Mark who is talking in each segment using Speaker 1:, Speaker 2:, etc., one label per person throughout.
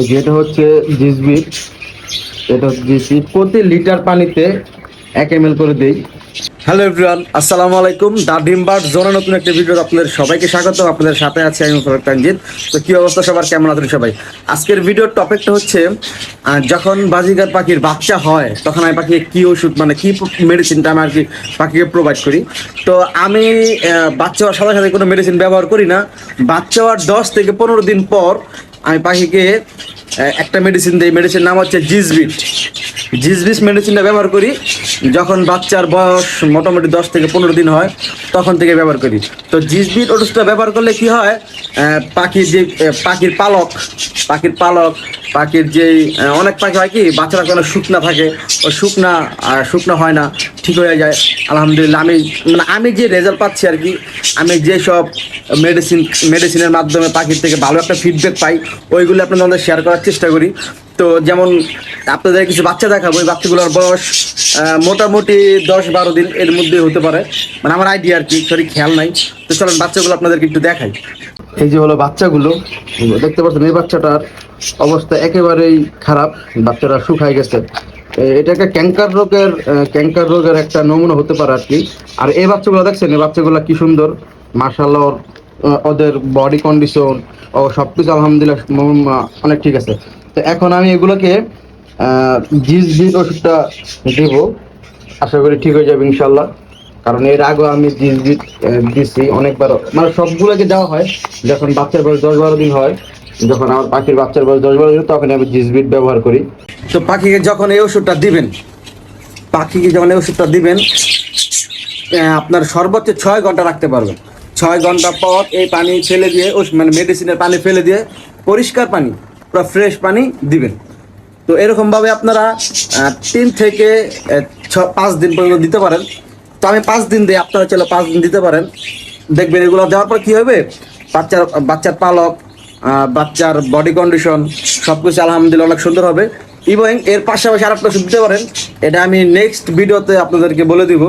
Speaker 1: এই যে এটা হচ্ছে জিসবিট এটা জিসবিট প্রতি লিটার পানিতে এক এম করে দেই। হ্যালো এভরিওয়ান, আসসালামু আলাইকুম। দা ডিমবার জোনে নতুন একটা ভিডিও আপনাদের সবাইকে স্বাগত আপনাদের সাথে আছি আমি মুফারত তানজিদ। তো কি অবস্থা সবার? কেমন আছেন সবাই? আজকের ভিডিওর টপিকটা হচ্ছে যখন বাজিগার পাখির বাচ্চা হয়, তখন আমি পাখিকে কি ওষুধ মানে কি মেডিসিনটা আমি আর কি পাখিকে প্রোভাইড করি? তো আমি বাচ্চা হওয়ার সাথে সাথে কোনো মেডিসিন ব্যবহার করি না। বাচ্চা হওয়ার দশ থেকে পনেরো দিন পর আমি পাখিকে একটা মেডিসিন দিই মেডিসিন নাম হচ্ছে জিজবিট জিজবিস মেডিসিনটা ব্যবহার করি, যখন বাচ্চার বয়স মোটামুটি দশ থেকে পনেরো দিন হয়, তখন থেকে ব্যবহার করি। তো জিজবিট ওষুধটা ব্যবহার করলে কি হয় পাখির যে পাখির পালক পাখির পালক, পাখির যেই অনেক পাখি হয় কি, বাচ্চারা কোনো শুকনা থাকে, ও শুকনা, আর শুকনা হয় না, ঠিক হয়ে যায়। আলহামদুলিল্লাহ, আমি মানে আমি যে রেজাল্ট পাচ্ছি আর কি, আমি যেসব মেডিসিন মেডিসিনের মাধ্যমে পাখির থেকে ভালো একটা ফিডব্যাক পাই, ওইগুলো আপনাদের শেয়ার করার চেষ্টা করি। তো যেমন আপনাদের কিছু বাচ্চা দেখাবো ওই বাচ্চাগুলোর বয়স মোটামুটি দশ বারো দিন এর মধ্যে হতে পারে। মানে আমার আইডিয়া আর কি সরি খেয়াল নাই। তো চলেন বাচ্চাগুলো আপনাদেরকে একটু দেখাই। এই যে হলো বাচ্চাগুলো দেখতে পাচ্ছেন এই বাচ্চাটার অবস্থা একেবারেই খারাপ বাচ্চাটা শুকায় গেছে। এটা একটা ক্যাঙ্কার রোগের ক্যাঙ্কার রোগের একটা নমুনা হতে পারে আর কি। আর এই বাচ্চাগুলো দেখছেন এই বাচ্চাগুলো কি সুন্দর। মার্শাল্লাহ ওদের বডি কন্ডিশন ও সবকিছু আলহামদুলিল্লাহ উম, অনেক ঠিক আছে। তো এখন আমি এগুলোকে জিস জিস ওষুধটা দেবো। আশা করি ঠিক হয়ে যাবে ইনশাল্লাহ। কারণ এর আগেও আমি জিস বিট দিছি অনেকবার মানে সবগুলোকে দেওয়া হয়, যখন বাচ্চার বয়স দশ বারো দিন হয়, যখন আমার পাখির বাচ্চার বয়স দশ বারো দিন তখন আমি জিস বিট ব্যবহার করি। তো পাখিকে যখন এই ওষুধটা দিবেন, পাখিকে যখন এই ওষুধটা দিবেন আপনার সর্বোচ্চ ছয় ঘণ্টা রাখতে পারবেন। ছয় ঘণ্টা পর এই পানি ফেলে দিয়ে মানে মেডিসিনের পানি ফেলে দিয়ে, পরিষ্কার পানি পুরো ফ্রেশ পানি দিবেন। তো এরকমভাবে আপনারা তিন থেকে ছ, পাঁচ দিন পর্যন্ত দিতে পারেন। তো আমি পাঁচ দিন দিই আপনারা চলো পাঁচ দিন দিতে পারেন। দেখবেন এগুলো দেওয়ার পর কী হবে? বাচ্চার বাচ্চার পালক বাচ্চার বডি কন্ডিশন সব কিছু আলহামদুলিল্লাহ অনেক সুন্দর হবে। এবং এর পাশাপাশি আর একটা দিতে পারেন। এটা আমি নেক্সট ভিডিওতে আপনাদেরকে বলে দিব।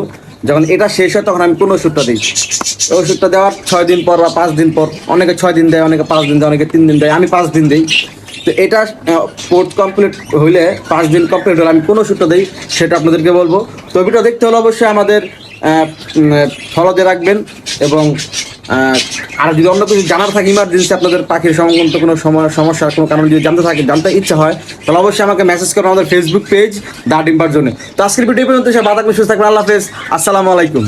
Speaker 1: যখন এটা শেষ হয় তখন আমি কোন ওষুধটা দিই। ওষুধটা দেওয়ার ছয় দিন পর বা পাঁচ দিন পর, অনেকে ছয় দিন দেয়, অনেকে পাঁচ দিন দেয়, অনেকে তিন দিন দেয়। আমি পাঁচ দিন দিই। তো এটা কোর্স কমপ্লিট হইলে পাঁচ দিন কমপ্লিট হলে আমি কোনো ওষুধটা দিই, সেটা আপনাদেরকে বলব। তো দেখতে হলে অবশ্যই আমাদের ফলোতে রাখবেন এবং আর যদি অন্য কিছু জানার থাকে ইমার্জেন্সি আপনাদের পাখির সংক্রান্ত কোনো সময় সমস্যা, কোনো কারণে যদি জানতে থাকে, জানতে ইচ্ছা হয়, তাহলে অবশ্যই আমাকে মেসেজ করুন আমাদের ফেসবুক পেজ দা ডিম্বার জন্য তো আজকের ভিডিও পর্যন্ত সে বাধা সুস্থ থাকবেন, আল্লাহ হাফেজ। আসসালামু আলাইকুম।